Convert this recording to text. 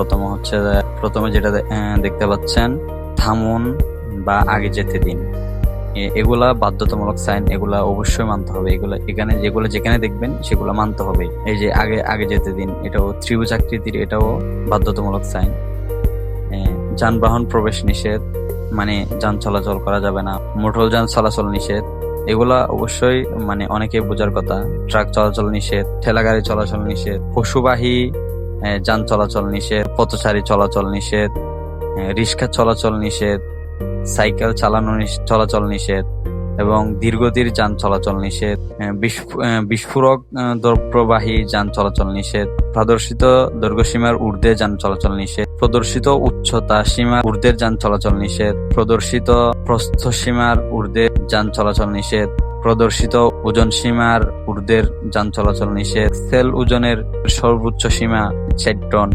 প্রথম হচ্ছে প্রথমে যেটা দেখতে পাচ্ছেন, থামুন বা আগে যেতে দিন। এগুলা বাধ্যতামূলক সাইন, এগুলা অবশ্যই মানতে হবে। এগুলা, এখানে যেগুলো যেখানে দেখবেন, সেগুলো মানতে হবে। এই যে আগে আগে যেতে দিন, এটাও ত্রিভুজ আকৃতির, এটাও বাধ্যতামূলক সাইন। যানবাহন প্রবেশ নিষেধ মানে যান চলাচল করা যাবে না, মোটর যান চলাচল নিষেধ, এগুলা অবশ্যই মানে অনেকে বোঝার কথা। ট্রাক চলাচল নিষেধ, ঠেলাগাড়ি চলাচল নিষেধ, পশুবাহী যান চলাচল নিষেধ, পথচারী চলাচল নিষেধ রিক্সা চলাচল নিষেধ, সাইকেল চালানো চলাচল নিষেধ এবং দীর্ঘতির যান চলাচল নিষেধ বিস্ফোরক দ্রব্যবাহী যান চলাচল নিষেধ, প্রদর্শিত দৈর্ঘ্যসীমার ঊর্ধ্বে যান চলাচল নিষেধ, প্রদর্শিত উচ্চতা সীমার ঊর্ধ্বের যান চলাচল নিষেধ, প্রদর্শিত প্রস্থ সীমার ঊর্ধ্বে যান চলাচল নিষেধ প্রদর্শিত ওজন সীমার ঊর্ধ্বের যান চলাচল নিষেধ। সেল ওজনের সর্বোচ্চ সীমা ষাট টন।